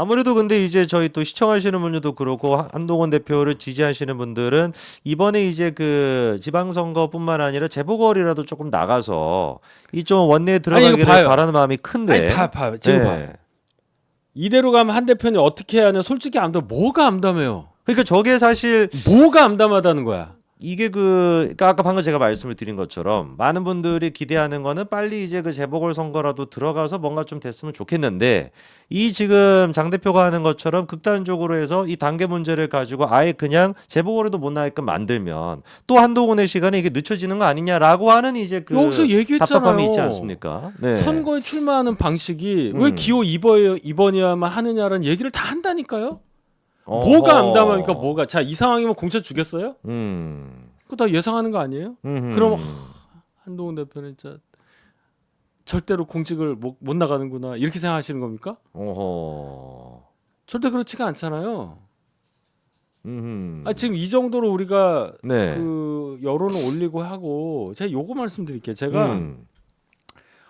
아무래도 근데 이제 저희 또 시청하시는 분들도 그렇고 한- 한동훈 대표를 지지하시는 분들은 이번에 이제 그 지방선거뿐만 아니라 재보궐이라도 조금 나가서 이 좀 원내에 들어가기를 봐요. 바라는 마음이 큰데. 아니 봐, 봐, 지금 봐. 네. 이대로 가면 한 대표님 어떻게 해야 하냐? 솔직히 암담 뭐가 암담해요? 그러니까 저게 사실 뭐가 암담하다는 거야? 이게 그 그러니까 아까 방금 제가 말씀을 드린 것처럼 많은 분들이 기대하는 거는 빨리 이제 그 재보궐 선거라도 들어가서 뭔가 좀 됐으면 좋겠는데 이 지금 장 대표가 하는 것처럼 극단적으로 해서 이 단계 문제를 가지고 아예 그냥 재보궐에도 못 나게끔 만들면 또 한동훈의 시간이 이게 늦춰지는 거 아니냐라고 하는 이제 그 여기서 얘기했잖아요. 답답함이 있지 않습니까? 네. 선거에 출마하는 방식이 왜 음. 기호 2번, 2번이야만 하느냐라는 얘기를 다 한다니까요. 뭐가 암담합니까? 뭐가? 자, 이 상황이면 공천 주겠어요? 음. 그거 다 예상하는 거 아니에요? 음흠. 그럼 한동훈 대표는 진짜 절대로 공직을 못, 못 나가는구나 이렇게 생각하시는 겁니까? 어허. 절대 그렇지가 않잖아요. 음. 아, 지금 이 정도로 우리가 네. 그 여론을 올리고 하고 제가 요거 말씀드릴게요. 제가 음.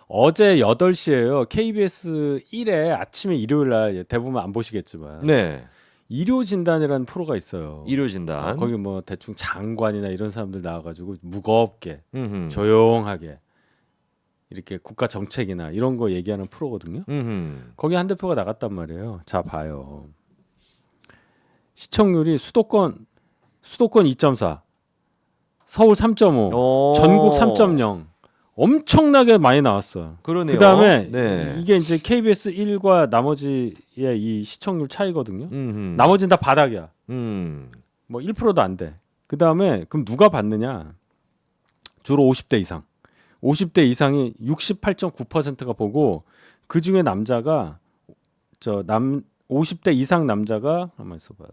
어제 8시에요. KBS 1에 아침에 일요일 날 대부분 안 보시겠지만 네. 일요 진단이라는 프로가 있어요. 일요 진단. 어, 거기 뭐 대충 장관이나 이런 사람들 나와가지고 무겁게 음흠. 조용하게 이렇게 국가 정책이나 이런 거 얘기하는 프로거든요. 음흠. 거기 한 대표가 나갔단 말이에요. 자 봐요. 시청률이 수도권 수도권 2.4, 서울 3.5, 어. 전국 3.0 엄청나게 많이 나왔어요. 그러네요. 그다음에 네. 이게 이제 KBS 1과 나머지의 이 시청률 차이거든요. 음흠. 나머지는 다 바닥이야. 음. 뭐 1%도 안 돼. 그다음에 그럼 누가 받느냐? 주로 50대 이상. 50대 이상이 68.9%가 보고 그 중에 남자가 저 남 50대 이상 남자가 한번 있어 봐라.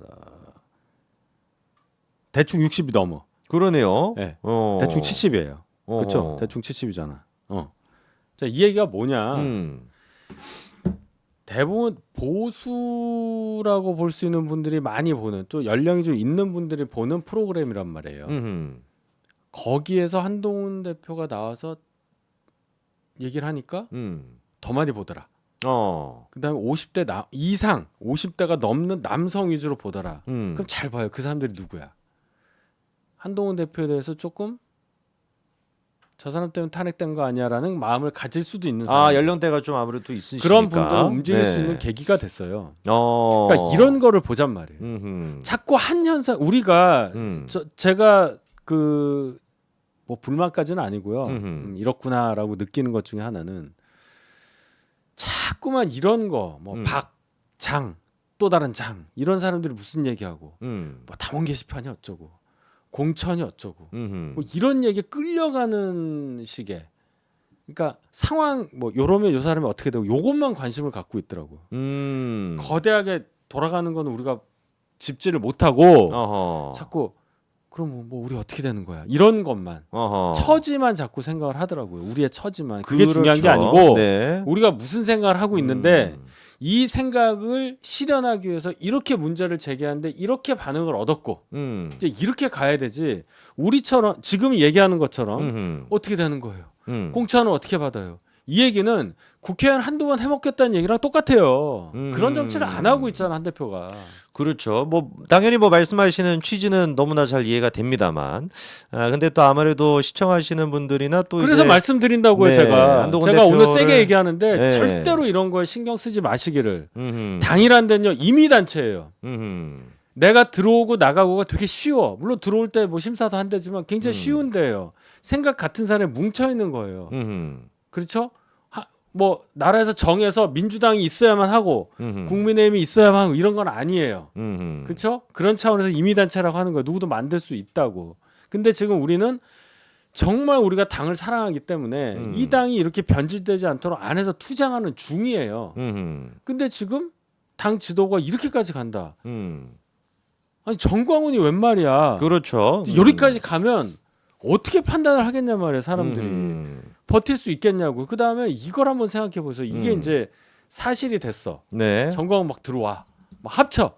대충 60이 넘어. 그러네요. 예. 어. 대충 70이에요. 그렇죠? 대충 70이잖아. 어. 자, 이 얘기가 뭐냐? 음. 대부분 보수라고 볼 수 있는 분들이 많이 보는 또 연령이 좀 있는 분들이 보는 프로그램이란 말이에요. 음흠. 거기에서 한동훈 대표가 나와서 얘기를 하니까 음. 더 많이 보더라. 어. 그다음에 50대 나, 이상 50대가 넘는 남성 위주로 보더라. 음. 그럼 잘 봐요. 그 사람들이 누구야? 한동훈 대표에 대해서 조금 저 사람 때문에 탄핵된 거 아니야라는 마음을 가질 수도 있는 사람. 아, 연령대가 좀 아무래도 있으시니까. 그런 분들은 움직일 네. 수 있는 계기가 됐어요. 어. 그러니까 이런 거를 보잔 말이에요. 음흠. 자꾸 한 현상 우리가 음. 저 제가 그 뭐 불만까지는 아니고요. 음흠. 음, 이렇구나라고 느끼는 것 중에 하나는 자꾸만 이런 거뭐 음. 박, 장, 또 다른 장 이런 사람들이 무슨 얘기하고 음. 뭐 당원 게시판이 어쩌고 공천이 어쩌고 음흠. 뭐 이런 얘기 끌려가는 식의 그러니까 상황 뭐 요러면 요 사람이 어떻게 되고 요것만 관심을 갖고 있더라고. 요 음. 거대하게 돌아가는 거는 우리가 집지를 못하고 어허. 자꾸 그럼 뭐 우리 어떻게 되는 거야 이런 것만 어허. 처지만 자꾸 생각을 하더라고요 우리의 처지만 그게 그렇죠. 중요한 게 아니고 네. 우리가 무슨 생각을 하고 있는데 음. 이 생각을 실현하기 위해서 이렇게 문제를 제기하는데 이렇게 반응을 얻었고 음. 이제 이렇게 가야 되지 우리처럼 지금 얘기하는 것처럼 음흠. 어떻게 되는 거예요 음. 공천은 어떻게 받아요 이 얘기는 국회의원 한두 번 해먹겠다는 얘기랑 똑같아요 음. 그런 정치를 안 하고 있잖아 한 대표가 그렇죠. 뭐 당연히 뭐 말씀하시는 취지는 너무나 잘 이해가 됩니다만, 아 근데 또 아무래도 시청하시는 분들이나 또 그래서 이제 말씀드린다고요 네, 제가 제가 오늘 대표를- 세게 얘기하는데 네. 절대로 이런 거에 신경 쓰지 마시기를 음흠. 당이란 데는요 임의 단체예요 음흠. 내가 들어오고 나가고가 되게 쉬워 물론 들어올 때 뭐 심사도 한대지만 굉장히 음. 쉬운데요 생각 같은 사람이 뭉쳐 있는 거예요 음흠. 그렇죠 하, 뭐 나라에서 정해서 민주당이 있어야만 하고 음흠. 국민의힘이 있어야만 하고 이런 건 아니에요 음흠. 그렇죠 그런 차원에서 임의 단체라고 하는 거예요 누구도 만들 수 있다고 근데 지금 우리는 정말 우리가 당을 사랑하기 때문에 음. 이 당이 이렇게 변질되지 않도록 안에서 투쟁하는 중이에요. 음흠. 근데 지금 당 지도가 이렇게까지 간다. 음. 아니 정광훈이 웬 말이야? 그렇죠. 여기까지 가면 어떻게 판단을 하겠냐 말이야 사람들이 음흠. 버틸 수 있겠냐고. 그 다음에 이걸 한번 생각해 보세요. 이게 음. 이제 사실이 됐어. 네. 정광훈 막 들어와, 막 합쳐,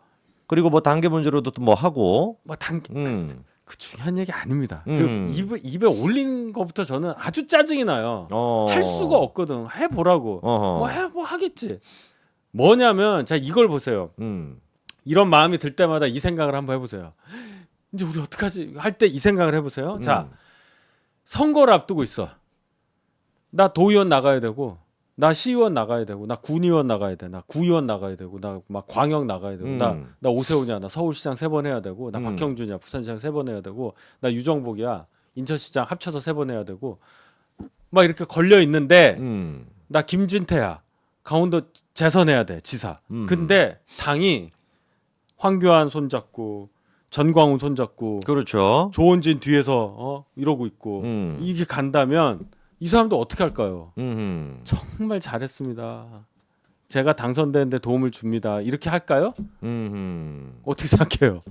그리고 뭐 단계 문제로도 또 뭐 하고. 막당 음. 그 중요한 얘기 아닙니다. 음. 그 입에 입에 올리는 것부터 저는 아주 짜증이 나요. 어. 할 수가 없거든. 해 보라고. 어허. 뭐해 뭐 하겠지. 뭐냐면 자 이걸 보세요. 음. 이런 마음이 들 때마다 이 생각을 한번 해보세요. 이제 우리 어떡하지 할 때 이 생각을 해보세요. 자 음. 선거를 앞두고 있어. 나 도의원 나가야 되고, 나 시의원 나가야 되고, 나 군의원 나가야 돼, 나 구의원 나가야 되고, 나 막 광역 나가야 되고, 음. 나나 오세훈이야, 나 서울시장 세 번 해야 되고, 나 음. 박형준이야, 부산시장 세 번 해야 되고, 나 유정복이야, 인천시장 합쳐서 세 번 해야 되고, 막 이렇게 걸려 있는데, 음. 나 김진태야, 강원도 재선해야 돼, 지사. 음. 근데 당이 황교안 손잡고, 전광훈 손잡고, 그렇죠. 조원진 뒤에서 어 이러고 있고 음. 이게 간다면 이 사람도 어떻게 할까요? 음. 정말 잘했습니다. 제가 당선되는데 도움을 줍니다. 이렇게 할까요? 음. 어떻게 생각해요?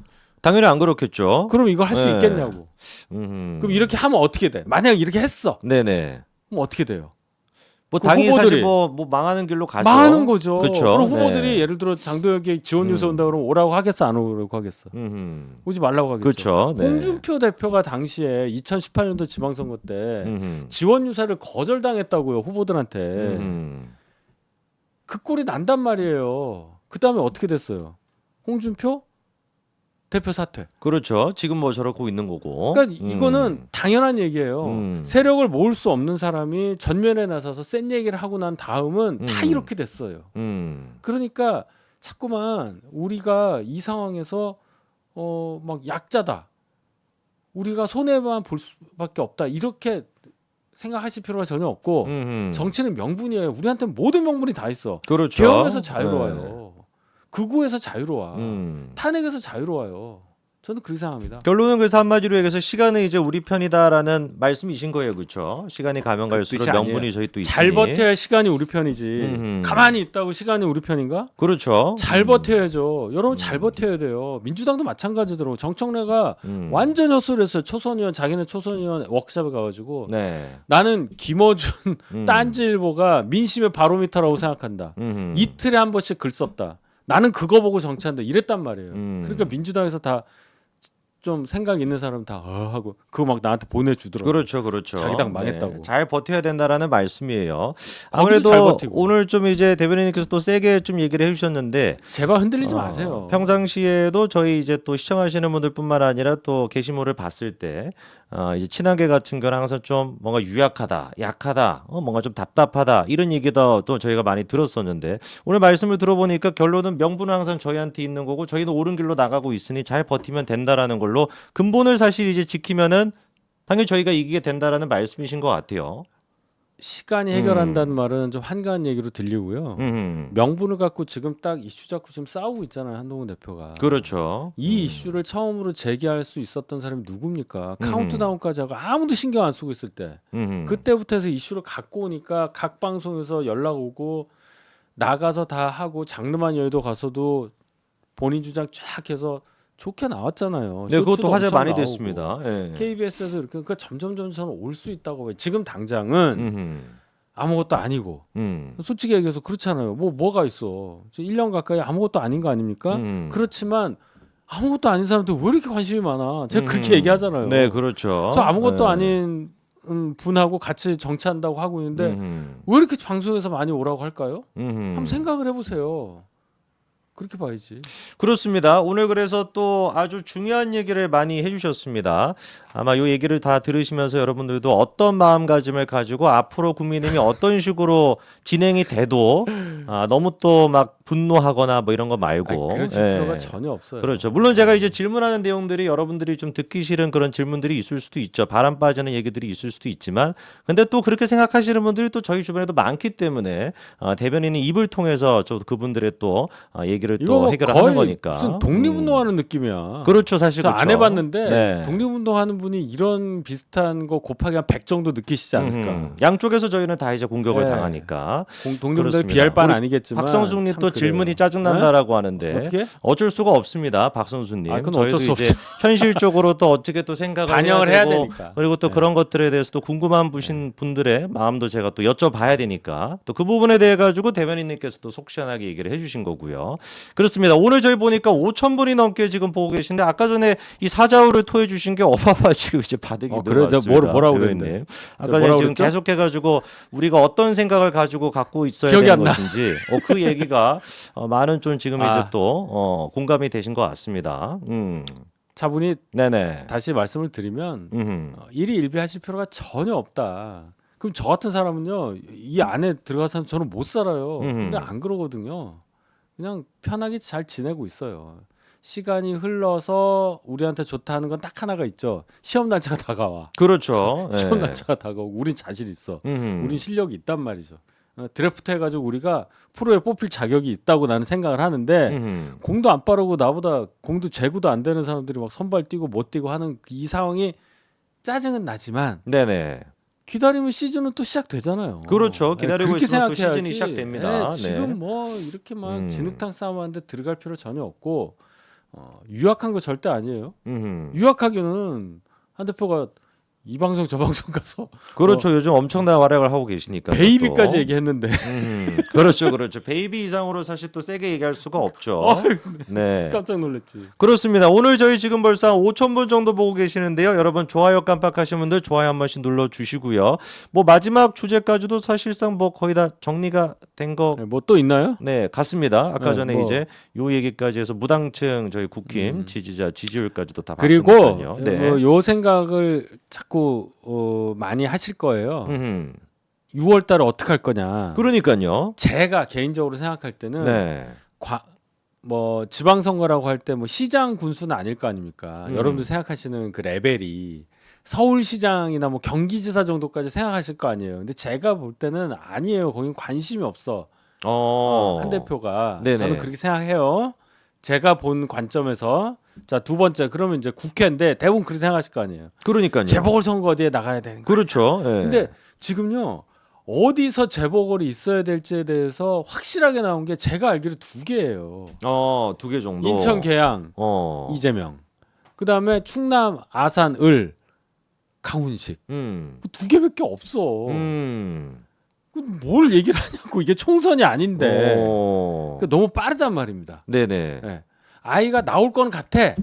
당연히 안 그렇겠죠. 그럼 이걸 할 수 네. 있겠냐고. 음. 그럼 이렇게 하면 어떻게 돼? 만약 이렇게 했어. 네네. 그럼 어떻게 돼요? 뭐 그 당이 후보들이- 사실 뭐, 뭐 망하는 길로 가죠. 망하는 거죠. 그쵸. 그럼 후보들이 네. 예를 들어 장도혁이 지원 요소 음. 온다 그러면 오라고 하겠어 안 오라고 하겠어? 음. 오지 말라고 하겠죠. 그렇죠. 네. 홍준표 대표가 당시에 2018년도 지방선거 때 음. 지원 유사를 거절당했다고요 후보들한테. 음. 그 꼴이 난단 말이에요. 그 다음에 어떻게 됐어요? 홍준표 대표 사퇴. 그렇죠. 지금 뭐 저러고 있는 거고. 그러니까 음. 이거는 당연한 얘기예요. 음. 세력을 모을 수 없는 사람이 전면에 나서서 센 얘기를 하고 난 다음은 다 음. 이렇게 됐어요. 음. 그러니까 자꾸만 우리가 이 상황에서 어 막 약자다. 우리가 손해만 볼 수밖에 없다. 이렇게 생각하실 필요가 전혀 없고 음. 정치는 명분이에요. 우리한테 모든 명분이 다 있어. 그렇죠. 계엄에서 자유로워요. 극우에서 자유로워. 네. 음. 탄핵에서 자유로워요. 저는 그렇게 생각합니다. 결론은 그래서 한마디로 얘기해서 시간은 이제 우리 편이다라는 말씀이신 거예요, 그렇죠? 시간이 가면 그 갈수록 명분이. 저희 또 있으니. 잘 버텨야 시간이 우리 편이지. 음흠. 가만히 있다고 시간이 우리 편인가? 그렇죠. 잘 음. 버텨야죠. 여러분 잘 버텨야 돼요. 민주당도 마찬가지더라고. 정청래가 음. 완전 헛소리했어요. 초선 의원 자기네 초선 의원 워크숍에 가가지고 네. 나는 김어준 음. 딴지일보가 민심의 바로미터라고 생각한다. 음. 이틀에 한 번씩 글 썼다. 나는 그거 보고 정치한다. 이랬단 말이에요. 음. 그러니까 민주당에서 다 좀 생각 있는 사람 다 어, 하고 그거 막 나한테 보내주더라고. 그렇죠, 그렇죠. 자기 당 망했다고. 네, 잘 버텨야 된다라는 말씀이에요. 아무래도 버티고. 오늘 좀 이제 대변인님께서 또 세게 좀 얘기를 해주셨는데 제발 흔들리지 어, 마세요. 평상시에도 저희 이제 또 시청하시는 분들뿐만 아니라 또 게시물을 봤을 때 어, 이제 친하게 같은 경우는 항상 좀 뭔가 유약하다, 약하다, 어, 뭔가 좀 답답하다 이런 얘기도 또 저희가 많이 들었었는데 오늘 말씀을 들어보니까 결론은 명분은 항상 저희한테 있는 거고 저희는 옳은 길로 나가고 있으니 잘 버티면 된다라는 걸로 근본을 사실 이제 지키면은 당연히 저희가 이기게 된다라는 말씀이신 것 같아요. 시간이 해결한다는 말은 좀 한가한 얘기로 들리고요. 음, 명분을 갖고 지금 딱 이슈 잡고 지금 싸우고 있잖아요 한동훈 대표가. 그렇죠. 이 이슈를 처음으로 제기할 수 있었던 사람이 누굽니까? 음. 카운트다운까지 하고 아무도 신경 안 쓰고 있을 때 음, 그때부터 해서 이슈를 갖고 오니까 각 방송에서 연락 오고 나가서 다 하고 장르만 여의도 가서도 본인 주장 쫙 해서 좋게 나왔잖아요. 네, 그것도 화제 많이 나오고. 됐습니다. 예. KBS에서 이렇게 그러니까 점점 점점 올수 있다고 봐요. 지금 당장은 음, 아무것도 아니고 음, 솔직히 얘기해서 그렇잖아요. 뭐 뭐가 있어. 지금 1년 가까이 아무것도 아닌 거 아닙니까? 음. 그렇지만 아무것도 아닌 사람들 왜 이렇게 관심이 많아? 제가 음. 그렇게 얘기하잖아요. 네, 그렇죠. 저 아무것도 네. 아닌 음, 분하고 같이 정치한다고 하고 있는데 음, 왜 이렇게 방송에서 많이 오라고 할까요? 음. 한번 생각을 해보세요. 그렇게 봐야지. 그렇습니다. 오늘 그래서 또 아주 중요한 얘기를 많이 해주셨습니다. 아마 이 얘기를 다 들으시면서 여러분들도 어떤 마음가짐을 가지고 앞으로 국민의힘이 어떤 식으로 진행이 돼도 아, 너무 또 막 분노하거나 뭐 이런 거 말고 아니, 그럴 예. 필요가 전혀 없어요. 그렇죠. 물론 제가 이제 질문하는 내용들이 여러분들이 좀 듣기 싫은 그런 질문들이 있을 수도 있죠. 바람 빠지는 얘기들이 있을 수도 있지만, 근데 또 그렇게 생각하시는 분들이 또 저희 주변에도 많기 때문에 어, 대변인이 입을 통해서 저 그분들의 또 어, 얘기 를 이거 또뭐 해결하는 거의 거니까. 무슨 독립운동하는 느낌이야. 음. 그렇죠, 사실 저 그렇죠. 안 해봤는데 네. 독립운동하는 분이 이런 비슷한 거 곱하기 한 100 정도 느끼시지 않을까. 음, 양쪽에서 저희는 다 이제 공격을 네. 당하니까. 그렇습니다. 비할 바는 아니겠지만 박성숙님 참또 그래요. 질문이 짜증난다라고 하는데 어떻게? 어쩔 수가 없습니다, 박선수님. 아, 저희도 이제 현실적으로 또 어떻게 또 생각을 반영을 해야 해야 되니까. 그리고 또 네. 그런 것들에 대해서 또 궁금한 부신 분들의 마음도 제가 또 여쭤봐야 되니까 또 그 부분에 대해 가지고 대변인님께서 또속 시원하게 얘기를 해주신 거고요. 그렇습니다. 오늘 저희 보니까 5천 분이 넘게 지금 보고 계신데 아까 전에 이 사자우를 토해 주신 게 어마어마 지금 이제 어? 것저 같습니다. 뭐라- 뭐라고. 그랬는데? 아까 저 전에 지금? 계속해 가지고 우리가 어떤 생각을 가지고 갖고 있어야 되는. 것인지 어, 그 얘기가 어, 많은 좀 지금 이제 아. 또 어, 공감이 되신 것 같습니다. 음. 차분히 네네. 다시 말씀을 드리면 음. 어, 일이 일비하실 필요가 전혀 없다. 그럼 저 같은 사람은요 이 안에 들어가서 저는 못 살아요. 음. 근데 안 그러거든요. 그냥 편하게 잘 지내고 있어요. 시간이 흘러서 우리한테 좋다는 건 딱 하나가 있죠. 시험 날짜가 다가와. 그렇죠. 네. 시험 날짜가 다가오고 우린 자신 있어. 음. 우린 실력이 있단 말이죠. 어, 드래프트 해가지고 우리가 프로에 뽑힐 자격이 있다고 나는 생각을 하는데 음. 공도 안 빠르고 나보다 공도 제구도 안 되는 사람들이 막 선발 뛰고 못 뛰고 하는 그이 상황이 짜증은 나지만 네네. 기다리면 시즌은 또 시작되잖아요. 그렇죠. 네, 기다리고 그렇게 있으면 또 생각해야지. 시즌이 시작됩니다. 네, 네. 지금 뭐 이렇게 막 음. 진흙탕 싸움하는데 들어갈 필요 전혀 없고 어, 유학한 거 절대 아니에요. 음. 유학하기는 한 대표가 이 방송 저 방송 가서 그렇죠. 요즘 엄청난 활약을 하고 계시니까. 어. 베이비까지 또. 얘기했는데 음, 그렇죠, 그렇죠. 베이비 이상으로 사실 또 세게 얘기할 수가 없죠. 어, 네. 깜짝 놀랐지. 그렇습니다. 오늘 저희 지금 벌써 한 5천 분 정도 보고 계시는데요. 여러분 좋아요 깜빡하신 분들 좋아요 한 번씩 눌러 주시고요. 뭐 마지막 주제까지도 사실상 뭐 거의 다 정리가 된 거. 뭐 또 있나요? 네, 같습니다. 아까 네, 전에 뭐. 이제 요 얘기까지 해서 무당층 저희 국힘 음. 지지자 지지율까지도 다 그리고 봤으니까요. 네. 어, 요 생각을 자꾸 어, 많이 하실 거예요. 음. 6월 달에 어떻게 할 거냐. 그러니까요. 제가 개인적으로 생각할 때는 네. 과, 뭐 지방선거라고 할 때 뭐 시장 군수는 아닐 거 아닙니까? 음. 여러분들 생각하시는 그 레벨이 서울시장이나 뭐 경기지사 정도까지 생각하실 거 아니에요. 근데 제가 볼 때는 아니에요. 거긴 관심이 없어. 어. 한 대표가 네네. 저는 그렇게 생각해요. 제가 본 관점에서 자 두 번째 그러면 이제 국회인데 대부분 그렇게 생각하실 거 아니에요. 그러니까요. 재보궐 선거 어디에 나가야 되는 거. 그렇죠. 예. 근데 지금요 어디서 재보궐이 있어야 될지에 대해서 확실하게 나온 게 제가 알기로 두 개예요. 어, 두 개 정도. 인천 계양 어. 이재명. 그 다음에 충남 아산 을 강훈식. 음. 그두 개밖에 없어. 음. 그뭘 얘기를 하냐고 이게 총선이 아닌데. 어. 그 너무 빠르단 말입니다. 네네. 예. 아이가 나올 건 같아.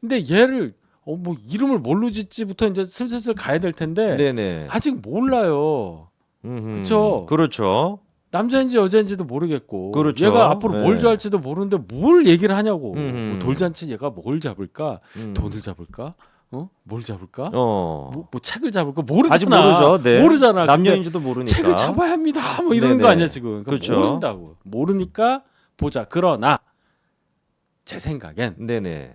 근데 얘를 어, 뭐 이름을 뭘로 짓지부터 이제 슬슬슬 가야 될 텐데 네네. 아직 몰라요. 그쵸? 그렇죠. 남자인지 여자인지도 모르겠고 그렇죠. 얘가 앞으로 뭘 네. 좋아할지도 모르는데 뭘 얘기를 하냐고 음흠. 뭐 돌잔치 얘가 뭘 잡을까 음. 돈을 잡을까 어? 뭘 잡을까 어. 뭐, 뭐 책을 잡을까 모르잖아 아직 모르죠. 네. 모르잖아 남녀인지도 모르니까. 책을 잡아야 합니다 뭐 이러는 네네. 거 아니야 지금 그러니까 그렇죠. 모른다고 모르니까 보자 그러나 제 생각엔 네네.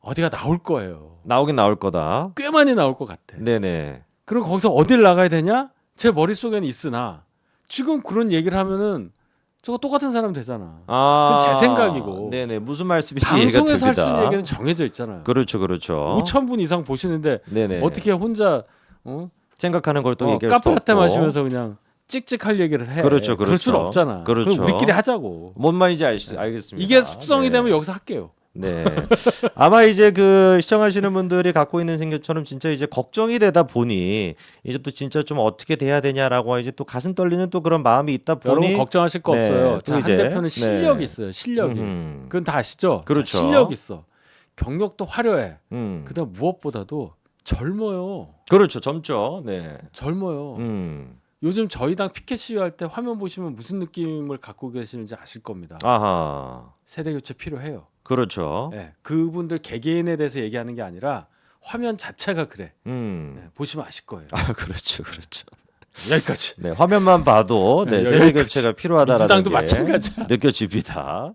어디가 나올 거예요 나오긴 나올 거다. 꽤 많이 나올 것 같아 네네. 그리고 거기서 어딜 나가야 되냐 제 머릿속에는 있으나 지금 그런 얘기를 하면은 저거 똑같은 사람 되잖아 아. 그건 제 생각이고. 네네. 무슨 말씀이신지 방송에서 할 수 있는. 얘기는 정해져 있잖아요. 그렇죠, 그렇죠. 5천 분 이상 보시는데 네네. 어떻게 혼자 어? 생각하는 걸 또 어, 얘기할 수도 카페라떼 없고. 마시면서 그냥 찍찍할 얘기를 해. 그렇죠, 그럴 그렇죠. 수는 없잖아. 그렇죠. 우리끼리 하자고. 뭔 말인지 알, 알겠습니다. 이게 숙성이 네. 되면 여기서 할게요. 네. 아마 이제 그 시청하시는 분들이 갖고 있는 생각처럼 진짜 이제 걱정이 되다 보니 이제 또 진짜 좀 어떻게 돼야 되냐라고 이제 또 가슴 떨리는 또 그런 마음이 있다 보니 여러분 걱정하실 거 네, 없어요. 또 자, 한 대표는 실력이 네. 있어요. 실력이. 음흠. 그건 다 아시죠? 자, 그렇죠. 실력 있어. 경력도 화려해. 음. 그다음 무엇보다도 젊어요. 그렇죠. 젊죠. 네. 젊어요. 음. 요즘 저희 당 피켓 시위할 때 화면 보시면 무슨 느낌을 갖고 계시는지 아실 겁니다. 아하. 세대 교체 필요해요. 그렇죠. 예, 그분들 개개인에 대해서 얘기하는 게 아니라 화면 자체가 그래. 음. 예, 보시면 아실 거예요. 아, 그렇죠. 그렇죠. 여기까지. 네, 화면만 봐도 네, 네, 세대 여기까지. 교체가 필요하다라는 민주당도 게 마찬가지야. 느껴집니다.